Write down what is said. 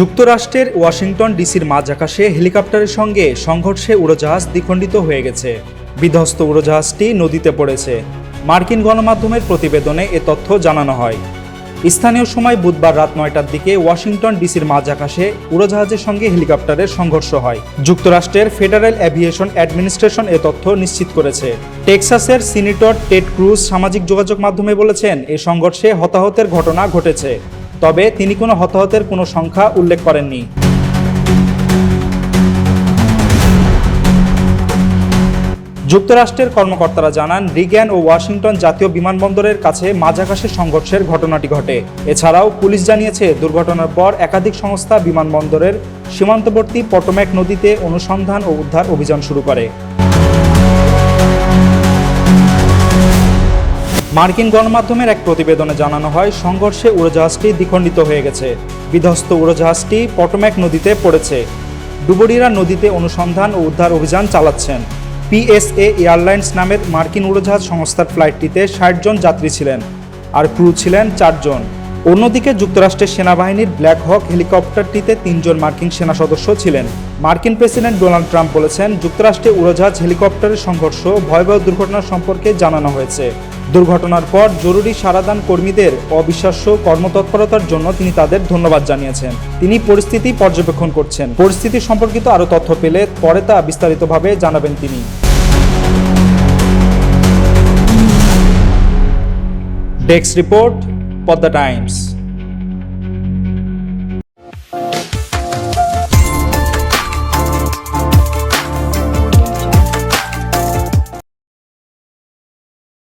যুক্তরাষ্ট্রের ওয়াশিংটন ডিসির মাঝ আকাশে হেলিকপ্টারের সঙ্গে সংঘর্ষে উড়োজাহাজ দ্বিখণ্ডিত হয়ে গেছে। বিধ্বস্ত উড়োজাহাজটি নদীতে পড়েছে। মার্কিন গণমাধ্যমের প্রতিবেদনে এ তথ্য জানানো হয়। স্থানীয় সময় বুধবার রাত নয়টার দিকে ওয়াশিংটন ডিসির মাঝ আকাশে উড়োজাহাজের সঙ্গে হেলিকপ্টারের সংঘর্ষ হয়। যুক্তরাষ্ট্রের ফেডারেল অ্যাভিয়েশন অ্যাডমিনিস্ট্রেশন এ তথ্য নিশ্চিত করেছে। টেক্সাসের সিনেটর টেড ক্রুজ সামাজিক যোগাযোগ মাধ্যমে বলেছেন, এ সংঘর্ষে হতাহতের ঘটনা ঘটেছে। তবে তিনি কোনো হতাহতের কোনো সংখ্যা উল্লেখ করেননি। যুক্তরাষ্ট্রের কর্মকর্তারা জানান রিগ্যান ও ওয়াশিংটন জাতীয় বিমানবন্দরের কাছে মাঝ আকাশে সংঘর্ষের ঘটনাটি ঘটে। এছাড়াও পুলিশ জানিয়েছে, দুর্ঘটনার পর একাধিক সংস্থা বিমানবন্দরের সীমান্তবর্তী পটোম্যাক নদীতে অনুসন্ধান ও উদ্ধার অভিযান শুরু করে। মার্কিন গণমাধ্যমের এক প্রতিবেদনে জানানো হয়, সংঘর্ষে উড়োজাহাজটি দ্বিখণ্ডিত হয়ে গেছে। বিধ্বস্ত উড়োজাহাজটি পটোম্যাক নদীতে পড়েছে। ডুবুরিরা নদীতে অনুসন্ধান ও উদ্ধার অভিযান চালাচ্ছেন। পিএসএ এয়ারলাইন্স নামের মার্কিন উড়োজাহাজ সংস্থার ফ্লাইটটিতে ষাট জন যাত্রী ছিলেন আর ক্রু ছিলেন চারজন অন্যদিকে যুক্তরাষ্ট্রের সেনাবাহিনীর ব্ল্যাক হক হেলিকপ্টারটিতে তিনজন মার্কিন সেনা সদস্য ছিলেন। মার্কিন প্রেসিডেন্ট ডোনাল্ড ট্রাম্প বলেছেন, যুক্তরাষ্ট্রে উড়োজাহাজ, হেলিকপ্টারের সংঘর্ষ, ভয়াবহ দুর্ঘটনা সম্পর্কে জানানো হয়েছে। দুর্ঘটনার পর জরুরি সারাদান কর্মীদের অবিশ্বাস্য কর্মতৎপরতার জন্য তিনি তাদের ধন্যবাদ জানিয়েছেন। তিনি পরিস্থিতি পর্যবেক্ষণ করছেন। পরিস্থিতি সম্পর্কিত আরও তথ্য পেলে পরে তা বিস্তারিতভাবে জানাবেন তিনি। Desk report, Padma Times.